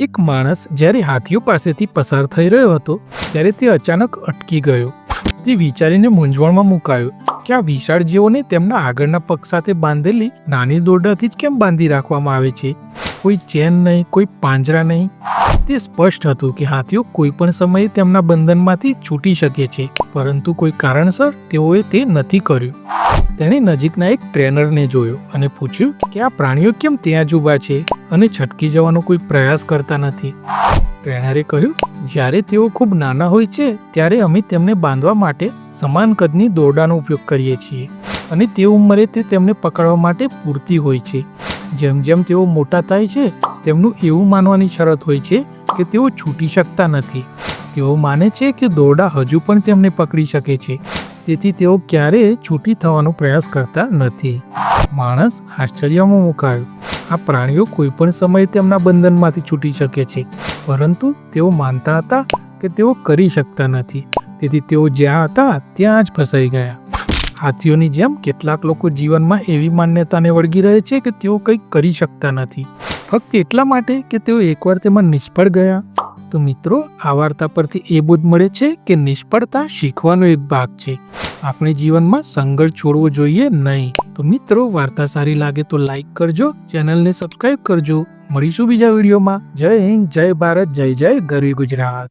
એક માણસ જ્યારે હાથીઓ પાસેથી પસાર થઈ રહ્યો હતો, ત્યારે તે અચાનક અટકી ગયો. તે વિચારીને મૂંઝવણમાં મુકાયો કે આ વિશાળ જીવોને તેમના આગળના પગ સાથે બાંધેલી નાની દોરડાથી જ કેમ બાંધી રાખવામાં આવે છે? કોઈ ચેન નહીં, કોઈ પાંજરા નહીં. તે સ્પષ્ટ હતું કે હાથીઓ કોઈ પણ સમયે તેમના બંધનમાંથી છૂટી શકે છે, પરંતુ કોઈ કારણસર તેઓએ તે નથી કર્યું. તેણે નજીકના એક ટ્રેનરને જોયો અને પૂછ્યું કે આ પ્રાણીઓ કેમ ત્યાં જ ઊભા છે? અને છટકી જવાનો કોઈ પ્રયાસ કરતા નથી. ટ્રેનરે કહ્યું, જ્યારે તેઓ ખૂબ નાના હોય છે, ત્યારે અમે તેમને બાંધવા માટે સમાન કદની દોરડાનો ઉપયોગ કરીએ છીએ અને તે ઉંમરે તે તેમને પકડવા માટે પૂરતી હોય છે. જેમ જેમ તેઓ મોટા થાય છે, તેમનું એવું માનવાની શરત હોય છે કે તેઓ છૂટી શકતા નથી. તેઓ માને છે કે દોરડા હજુ પણ તેમને પકડી શકે છે. તેથી તેઓ ક્યારેય છૂટી થવાનો પ્રયાસ કરતા નથી. માણસ આશ્ચર્યમાં મુકાયો. આ પ્રાણીઓ કોઈ પણ સમયે તેમના બંધનમાંથી છૂટી શકે છે. પરંતુ તેઓ માનતા હતા કે તેઓ કરી શકતા નથી. તેથી તેઓ જ્યાં હતા ત્યાં જ ફસાઈ ગયા. હાથીઓની જેમ કેટલાક લોકો જીવનમાં એવી માન્યતાને વળગી રહે છે કે તેઓ કંઈક કરી શકતા નથી. ફક્ત એટલા માટે કે તેઓ એકવાર તેમાં નિષ્ફળ ગયા. તો મિત્રો, આ વાર્તા પરથી એ બોધ મળે છે કે નિષ્ફળતા શીખવાનો એક ભાગ છે. આપણે જીવનમાં સંઘર્ષ છોડવો જોઈએ નહીં. તો મિત્રો, વાર્તા સારી લાગે તો લાઈક કરજો ચેનલને સબસ્ક્રાઈબ કરજો. મળીશું બીજા વિડીયોમાં. જય હિન્દ, જય ભારત, જય જય, ગરવી ગુજરાત.